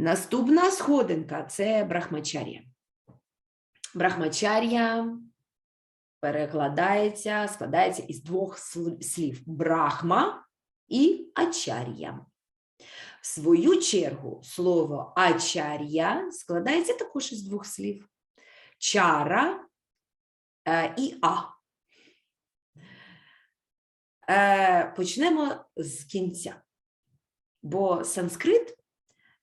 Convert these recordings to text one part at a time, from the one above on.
Наступна сходинка це брахмачар'я. Брахмачар'я перекладається, складається із двох слів: брахма і ачар'я. В свою чергу, слово ачар'я складається також із двох слів: чара е, і а. Е, почнемо з кінця, бо санскрит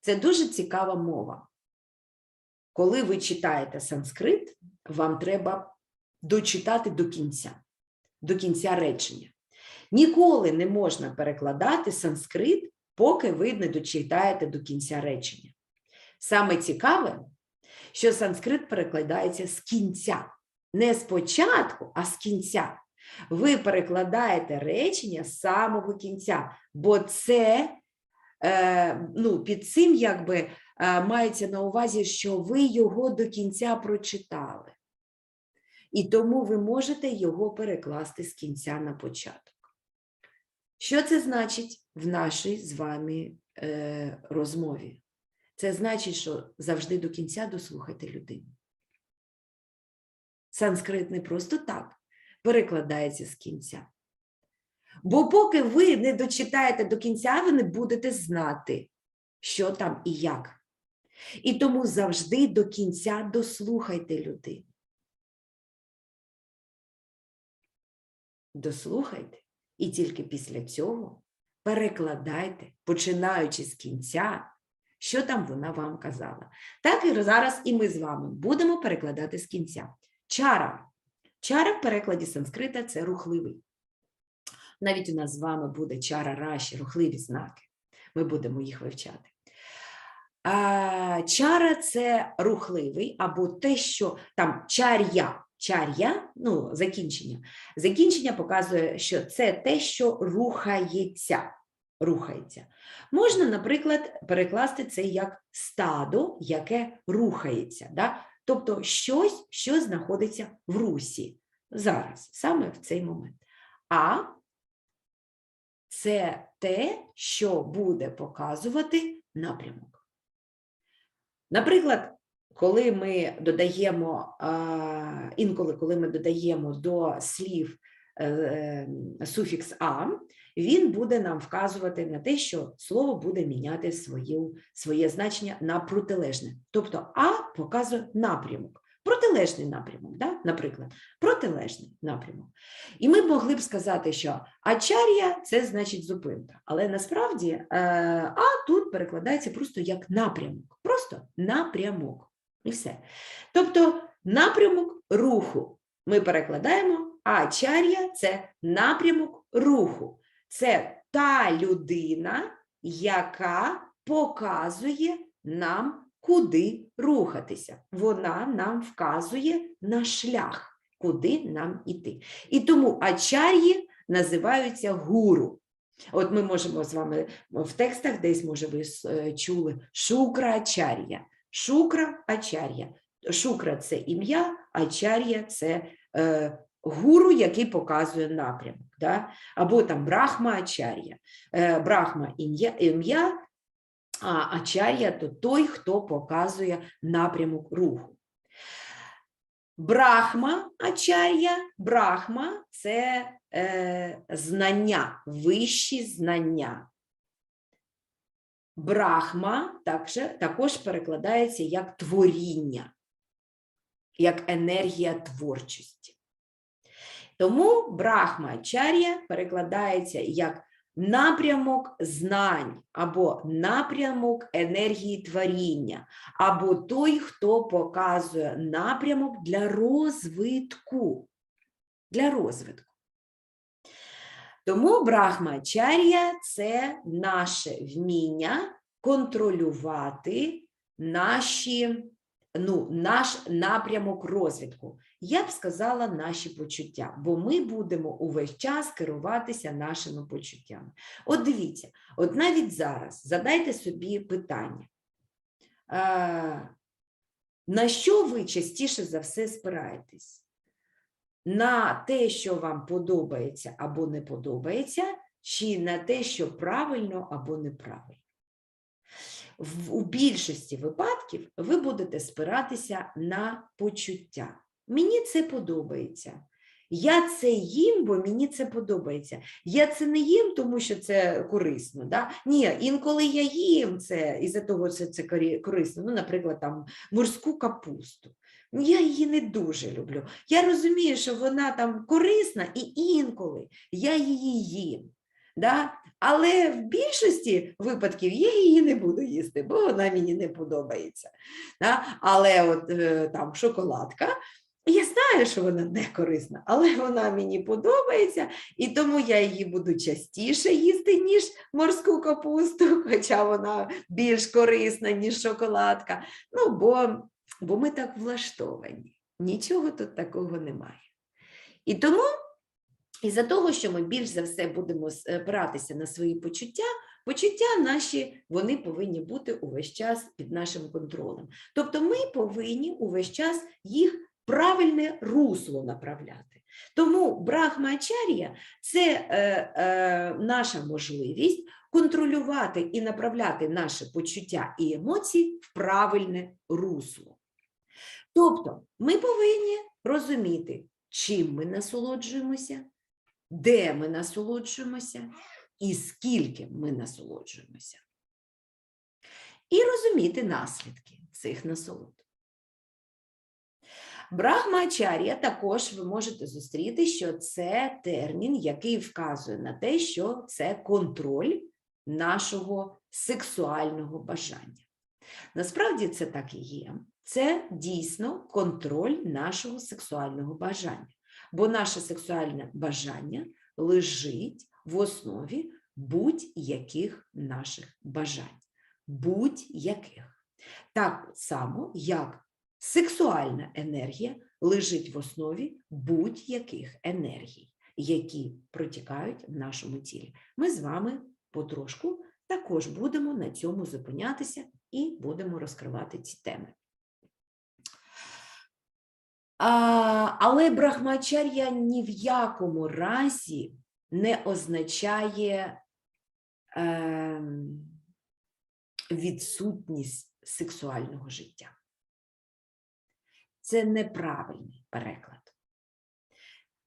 це дуже цікава мова. Коли ви читаєте санскрит, вам треба дочитати до кінця, до кінця речення. Ніколи не можна перекладати санскрит, поки ви не дочитаєте до кінця речення. Саме цікаве, що санскрит перекладається з кінця, не з початку, а з кінця. Ви перекладаєте речення з самого кінця, бо це ну, під цим якби е, мається на увазі, що ви його до кінця прочитали. І тому ви можете його перекласти з кінця на початок. Що це значить в нашій з вами е, розмові? Це значить, що завжди до кінця дослухайте людину. Санскрит не просто так перекладається з кінця. Бо поки ви не дочитаєте до кінця, ви не будете знати, що там і як. І тому завжди до кінця дослухайте людину. Дослухайте, і тільки після цього перекладайте, починаючи з кінця, що там вона вам казала. Так і зараз і ми з вами будемо перекладати з кінця. Чара. Чара в перекладі санскрита це рухливий. Навіть у нас з вами буде чара раші, рухливі знаки. Ми будемо їх вивчати. А, чара це рухливий або те, що там чар'я. Чар'я, ну, закінчення. Закінчення показує, що це те, що рухається. Рухається. Можна, наприклад, перекласти це як стадо, яке рухається. Да? Тобто щось, що знаходиться в русі зараз, саме в цей момент. А це те, що буде показувати напрямок. Наприклад, коли ми додаємо, інколи, коли ми додаємо до слів е, суфікс а, він буде нам вказувати на те, що слово буде міняти свою, своє значення на протилежне. Тобто А показує напрямок, протилежний напрямок, да? наприклад, протилежний напрямок. І ми могли б сказати, що ачар'я це значить зупинка. Але насправді е, А тут перекладається просто як напрямок, просто напрямок. І все. Тобто напрямок руху ми перекладаємо, ачар'я це напрямок руху. Це та людина, яка показує нам, куди рухатися. Вона нам вказує на шлях, куди нам іти. І тому ачар'ї називаються гуру. От ми можемо з вами в текстах десь, може, ви е, чули шукра ачар'я. Шукра ачар'я. Шукра це ім'я, ачар'я це е, гуру, який показує напрямок. Да? Або там брахма ачар'я. Е, брахма ім'я, ім'я, а ачар'я то той, хто показує напрямок руху. Брахма ачар'я, брахма це е, знання, вищі знання. Брахма також, також перекладається як творіння, як енергія творчості. Тому брахмачар'я перекладається як напрямок знань, або напрямок енергії творіння, або той, хто показує напрямок для розвитку. Для розвитку. Тому брахмачар'я це наше вміння контролювати наші, ну, наш напрямок розвитку. Я б сказала наші почуття, бо ми будемо увесь час керуватися нашими почуттями. От дивіться, от навіть зараз задайте собі питання. На що ви частіше за все спираєтесь? На те, що вам подобається або не подобається, чи на те, що правильно або неправильно. В, у більшості випадків ви будете спиратися на почуття. Мені це подобається. Я це їм, бо мені це подобається. Я це не їм, тому що це корисно. Да? Ні, інколи я їм це, із-за того, що це корисно. Ну, наприклад, там морську капусту. Ну, Я її не дуже люблю. Я розумію, що вона там корисна, і інколи я її їм. Да? Але в більшості випадків я її не буду їсти, бо вона мені не подобається. Да? Але от е, там шоколадка, я знаю, що вона не корисна, але вона мені подобається, і тому я її буду частіше їсти, ніж морську капусту, хоча вона більш корисна, ніж шоколадка. Ну, бо, бо ми так влаштовані. Нічого тут такого немає. І тому, із-за того, що ми більш за все будемо спиратися на свої почуття, почуття наші вони повинні бути увесь час під нашим контролем. Тобто ми повинні увесь час їх правильне русло направляти. Тому брахмачар'я – це е, е, наша можливість контролювати і направляти наші почуття і емоції в правильне русло. Тобто ми повинні розуміти, чим ми насолоджуємося, де ми насолоджуємося і скільки ми насолоджуємося. І розуміти наслідки цих насолод. Брахмачар'я також ви можете зустріти, що це термін, який вказує на те, що це контроль нашого сексуального бажання. Насправді це так і є. Це дійсно контроль нашого сексуального бажання, бо наше сексуальне бажання лежить в основі будь-яких наших бажань. Будь-яких. Так само, як сексуальна енергія лежить в основі будь-яких енергій, які протікають в нашому тілі. Ми з вами потрошку також будемо на цьому зупинятися і будемо розкривати ці теми. А, але брахмачар'я ні в якому разі не означає е, відсутність сексуального життя. Це неправильний переклад.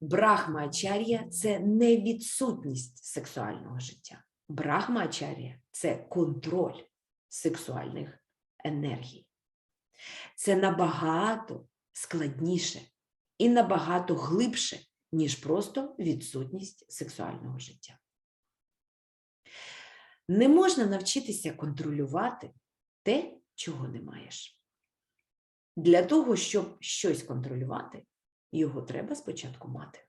Брахмачар'я це не відсутність сексуального життя. Брахмачар'я це контроль сексуальних енергій. Це набагато складніше і набагато глибше, ніж просто відсутність сексуального життя. Не можна навчитися контролювати те, чого не маєш. Для того, щоб щось контролювати, його треба спочатку мати.